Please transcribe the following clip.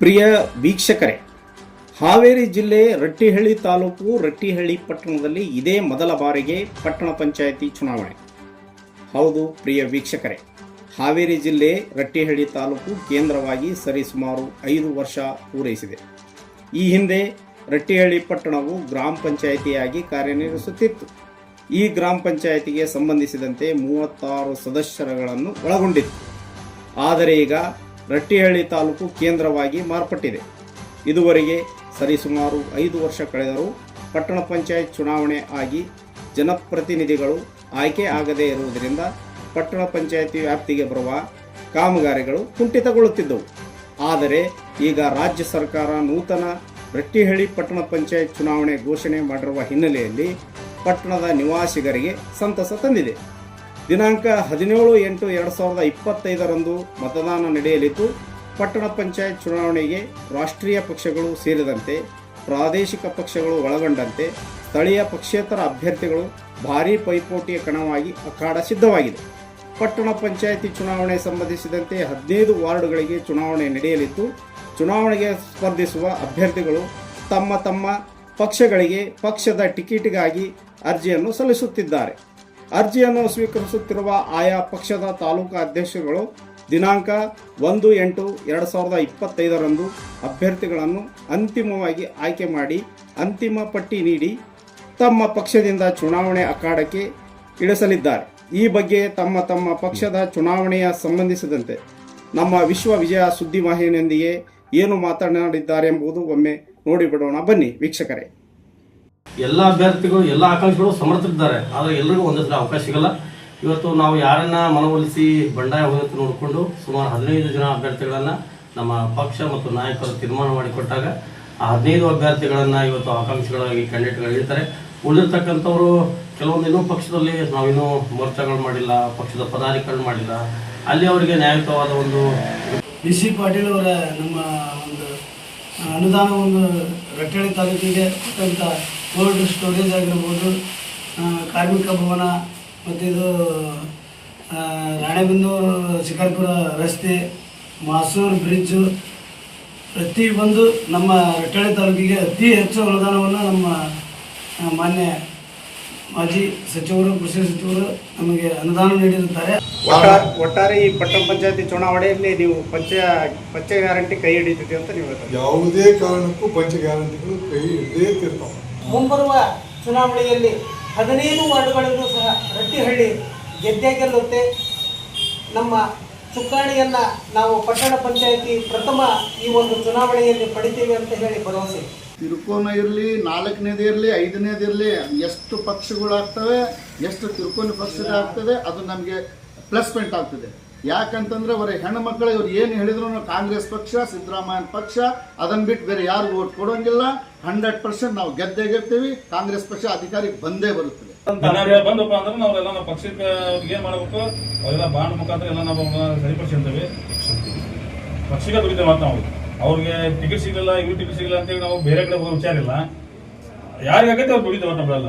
ಪ್ರಿಯ ವೀಕ್ಷಕರೇ, ಹಾವೇರಿ ಜಿಲ್ಲೆ ರಟ್ಟಿಹಳ್ಳಿ ತಾಲೂಕು ರಟ್ಟಿಹಳ್ಳಿ ಪಟ್ಟಣದಲ್ಲಿ ಇದೇ ಮೊದಲ ಬಾರಿಗೆ ಪಟ್ಟಣ ಪಂಚಾಯಿತಿ ಚುನಾವಣೆ. ಹೌದು, ಪ್ರಿಯ ವೀಕ್ಷಕರೇ, ಹಾವೇರಿ ಜಿಲ್ಲೆ ರಟ್ಟಿಹಳ್ಳಿ ತಾಲೂಕು ಕೇಂದ್ರವಾಗಿ ಸರಿಸುಮಾರು ಐದು ವರ್ಷ ಪೂರೈಸಿದೆ. ಈ ಹಿಂದೆ ರಟ್ಟಿಹಳ್ಳಿ ಪಟ್ಟಣವು ಗ್ರಾಮ ಪಂಚಾಯಿತಿಯಾಗಿ ಕಾರ್ಯನಿರ್ವಹಿಸುತ್ತಿತ್ತು. ಈ ಗ್ರಾಮ ಪಂಚಾಯಿತಿಗೆ ಸಂಬಂಧಿಸಿದಂತೆ ಮೂವತ್ತಾರು ಸದಸ್ಯರುಗಳನ್ನು ಒಳಗೊಂಡಿತ್ತು. ಆದರೆ ಈಗ ರಟ್ಟಿಹಳ್ಳಿ ತಾಲೂಕು ಕೇಂದ್ರವಾಗಿ ಮಾರ್ಪಟ್ಟಿದೆ. ಇದುವರೆಗೆ ಸರಿಸುಮಾರು ಐದು ವರ್ಷ ಕಳೆದರೂ ಪಟ್ಟಣ ಪಂಚಾಯತ್ ಚುನಾವಣೆ ಆಗಿ ಜನಪ್ರತಿನಿಧಿಗಳು ಆಯ್ಕೆ ಆಗದೇ ಇರುವುದರಿಂದ ಪಟ್ಟಣ ಪಂಚಾಯಿತಿ ವ್ಯಾಪ್ತಿಗೆ ಬರುವ ಕಾಮಗಾರಿಗಳು ಕುಂಠಿತಗೊಳ್ಳುತ್ತಿದ್ದವು. ಆದರೆ ಈಗ ರಾಜ್ಯ ಸರ್ಕಾರ ನೂತನ ರಟ್ಟಿಹಳ್ಳಿ ಪಟ್ಟಣ ಪಂಚಾಯತ್ ಚುನಾವಣೆ ಘೋಷಣೆ ಮಾಡಿರುವ ಹಿನ್ನೆಲೆಯಲ್ಲಿ ಪಟ್ಟಣದ ನಿವಾಸಿಗರಿಗೆ ಸಂತಸ ತಂದಿದೆ. ದಿನಾಂಕ ಹದಿನೇಳು ಎಂಟು ಎರಡು ಸಾವಿರದ ಇಪ್ಪತ್ತೈದರಂದು ಮತದಾನ ನಡೆಯಲಿದ್ದು, ಪಟ್ಟಣ ಪಂಚಾಯತ್ ಚುನಾವಣೆಗೆ ರಾಷ್ಟ್ರೀಯ ಪಕ್ಷಗಳು ಸೇರಿದಂತೆ ಪ್ರಾದೇಶಿಕ ಪಕ್ಷಗಳು ಒಳಗೊಂಡಂತೆ ಸ್ಥಳೀಯ ಪಕ್ಷೇತರ ಅಭ್ಯರ್ಥಿಗಳು ಭಾರೀ ಪೈಪೋಟಿಯ ಕಣವಾಗಿ ಅಖಾಡ ಸಿದ್ಧವಾಗಿದೆ. ಪಟ್ಟಣ ಪಂಚಾಯಿತಿ ಚುನಾವಣೆ ಸಂಬಂಧಿಸಿದಂತೆ ಹದಿನೈದು ವಾರ್ಡುಗಳಿಗೆ ಚುನಾವಣೆ ನಡೆಯಲಿದ್ದು, ಚುನಾವಣೆಗೆ ಸ್ಪರ್ಧಿಸುವ ಅಭ್ಯರ್ಥಿಗಳು ತಮ್ಮ ತಮ್ಮ ಪಕ್ಷಗಳಿಗೆ ಪಕ್ಷದ ಟಿಕೆಟ್ಗಾಗಿ ಅರ್ಜಿಯನ್ನು ಸಲ್ಲಿಸುತ್ತಿದ್ದಾರೆ. ಅರ್ಜಿಯನ್ನು ಸ್ವೀಕರಿಸುತ್ತಿರುವ ಆಯಾ ಪಕ್ಷದ ತಾಲೂಕು ಅಧ್ಯಕ್ಷರುಗಳು ದಿನಾಂಕ ಒಂದು ಎಂಟು ಎರಡು ಸಾವಿರದ ಇಪ್ಪತ್ತೈದರಂದು ಅಭ್ಯರ್ಥಿಗಳನ್ನು ಅಂತಿಮವಾಗಿ ಆಯ್ಕೆ ಮಾಡಿ ಅಂತಿಮ ಪಟ್ಟಿ ನೀಡಿ ತಮ್ಮ ಪಕ್ಷದಿಂದ ಚುನಾವಣೆ ಅಖಾಡಕ್ಕೆ ಇಳಿಸಲಿದ್ದಾರೆ. ಈ ಬಗ್ಗೆ ತಮ್ಮ ತಮ್ಮ ಪಕ್ಷದ ಚುನಾವಣೆಯ ಸಂಬಂಧಿಸಿದಂತೆ ನಮ್ಮ ವಿಶ್ವ ವಿಜಯ ಸುದ್ದಿವಾಹಿನಿಯೊಂದಿಗೆ ಏನು ಮಾತನಾಡಿದ್ದಾರೆ ಎಂಬುದು ಒಮ್ಮೆ ನೋಡಿಬಿಡೋಣ ಬನ್ನಿ ವೀಕ್ಷಕರೇ. ಎಲ್ಲ ಅಭ್ಯರ್ಥಿಗಳು, ಎಲ್ಲ ಆಕಾಂಕ್ಷಿಗಳು ಸಮರ್ಥರಿದ್ದಾರೆ. ಆದರೆ ಎಲ್ರಿಗೂ ಒಂದೇ ಸಲ ಅವಕಾಶ ಸಿಗಲ್ಲ. ಇವತ್ತು ನಾವು ಯಾರನ್ನ ಮನವೊಲಿಸಿ ಬಂಡಾಯ ಹೋಗುತ್ತೆ ನೋಡಿಕೊಂಡು ಸುಮಾರು ಹದಿನೈದು ಜನ ಅಭ್ಯರ್ಥಿಗಳನ್ನು ನಮ್ಮ ಪಕ್ಷ ಮತ್ತು ನಾಯಕರು ತೀರ್ಮಾನ ಮಾಡಿಕೊಟ್ಟಾಗ ಆ ಹದಿನೈದು ಅಭ್ಯರ್ಥಿಗಳನ್ನು ಇವತ್ತು ಆಕಾಂಕ್ಷಿಗಳಾಗಿ ಕ್ಯಾಂಡಿಡೇಟ್ಗಳು ಇರ್ತಾರೆ ಉಳಿದಿರ್ತಕ್ಕಂಥವ್ರು ಕೆಲವೊಂದು ಇನ್ನೂ ಪಕ್ಷದಲ್ಲಿ ನಾವಿನ್ನೂ ಮೋರ್ಚಾಗಳು ಮಾಡಿಲ್ಲ, ಪಕ್ಷದ ಪದಾಧಿಕಾರಿಗಳು ಮಾಡಿಲ್ಲ. ಅಲ್ಲಿ ಅವರಿಗೆ ನ್ಯಾಯಯುತವಾದ ಒಂದು ಬಿ ಸಿ ಪಾಟೀಲ್ ಅವರ ನಮ್ಮ ಒಂದು ಅನುದಾನ ಒಂದು ತಾಲೂಕಿಗೆ ಕೊಟ್ಟಂಥ ಕೋಲ್ಡ್ ಸ್ಟೋರೇಜ್ ಆಗಿರ್ಬೋದು ಕಾರ್ಮಿಕ ಭವನ ಮತ್ತು ಇದು ರಾಣೆಬೆನ್ನೂರು ಶಿಕಾರ್ಪುರ ರಸ್ತೆ ಮಾಸೂರು ಬ್ರಿಡ್ಜು ಪ್ರತಿಯೊಂದು ನಮ್ಮ ರಟ್ಟಳ್ಳಿ ತಾಲೂಕಿಗೆ ಅತಿ ಹೆಚ್ಚು ಅನುದಾನವನ್ನು ನಮ್ಮ ಮಾನ್ಯ ಮಾಜಿ ಸಚಿವರು ಕೃಷಿ ಸಚಿವರು ನಮಗೆ ಅನುದಾನ ನೀಡಿರುತ್ತಾರೆ. ಒಟ್ಟಾರೆ ಒಟ್ಟಾರೆ ಈ ಪಟ್ಟಣ ಪಂಚಾಯತಿ ಚುನಾವಣೆಯಲ್ಲಿ ನೀವು ಪಂಚ ಪಂಚ ಗ್ಯಾರಂಟಿ ಕೈ ಹಿಡಿತಿದೆ ಅಂತ ನೀವು ಯಾವುದೇ ಕಾರಣಕ್ಕೂ ಪಂಚ ಗ್ಯಾರಂಟಿಗಳು ಕೈ ಹಿಡಿದೇ ತೀರ್ತಾವೆ. ಮುಂಬರುವ ಚುನಾವಣೆಯಲ್ಲಿ ಹದಿನೈದು ವಾರ್ಡ್ಗಳನ್ನು ಸಹ ರಟ್ಟಿಹಳ್ಳಿ ಗೆದ್ದೇ ಗೆಲ್ಲುತ್ತೆ ನಮ್ಮ ಚುಕ್ಕಾಣಿಯನ್ನು ನಾವು ಪಟ್ಟಣ ಪಂಚಾಯಿತಿ ಪ್ರಥಮ ಈ ಒಂದು ಚುನಾವಣೆಯಲ್ಲಿ ಪಡಿತೀವಿ ಅಂತ ಹೇಳಿ ಭರವಸೆ. ತಿರುಕೋನ ಇರಲಿ, ನಾಲ್ಕನೇದು ಇರಲಿ, ಐದನೇದು ಇರಲಿ, ಎಷ್ಟು ಪಕ್ಷಗಳಾಗ್ತವೆ, ಎಷ್ಟು ತಿರುಕೋನ ಪಕ್ಷದ ಆಗ್ತದೆ ಅದು ನಮಗೆ ಪ್ಲಸ್ ಪಾಯಿಂಟ್ ಆಗ್ತದೆ ಯಾಕಂತಂದ್ರೆ ಅವರ ಹೆಣ್ಣು ಮಕ್ಕಳು ಇವ್ರು ಏನು ಹೇಳಿದ್ರು ಕಾಂಗ್ರೆಸ್ ಪಕ್ಷ ಸಿದ್ದರಾಮಯ್ಯ ಪಕ್ಷ ಅದನ್ನ ಬಿಟ್ಟು ಬೇರೆ ಯಾರು ಓಟ್ ಕೊಡೋಂಗಿಲ್ಲ. ಹಂಡ್ರೆಡ್ ಪರ್ಸೆಂಟ್ ನಾವು ಗೆದ್ದೇ ಗೆಲ್ತೀವಿ ಕಾಂಗ್ರೆಸ್ ಪಕ್ಷ ಅಧಿಕಾರಿ ಬಂದೇ ಬರುತ್ತದೆ. ನಾವ್ ಬಂದಪ್ಪ ಅಂದ್ರೆ ನಾವೆಲ್ಲ ನಮ್ಮ ಪಕ್ಷಕ್ಕೆ ಅವ್ರಿಗೆ ಏನ್ ಮಾಡಬೇಕು ಅವೆಲ್ಲ ಬಾಂಡ್ ಮುಖಾಂತರ ಎಲ್ಲ ನಾವು ಸರಿಪಡಿಸಿರ್ತೇವೆ ಪಕ್ಷಕ್ಕೆ ದುಡಿತೇವೆ ಮಾತ್ರ ನಾವು. ಅವ್ರಿಗೆ ಟಿಕೆಟ್ ಸಿಗಲಿಲ್ಲ ಇವ್ರು ಟಿಕೆಟ್ ಸಿಗಲ್ಲ ಅಂತೇಳಿ ನಾವು ಬೇರೆ ಕಡೆ ಹೋಗೋ ವಿಚಾರ ಇಲ್ಲ. ಯಾರಿಗಾಗತ್ತೆ ಅವ್ರು ದುಡಿತೇವೆ ನಾವೆಲ್ಲ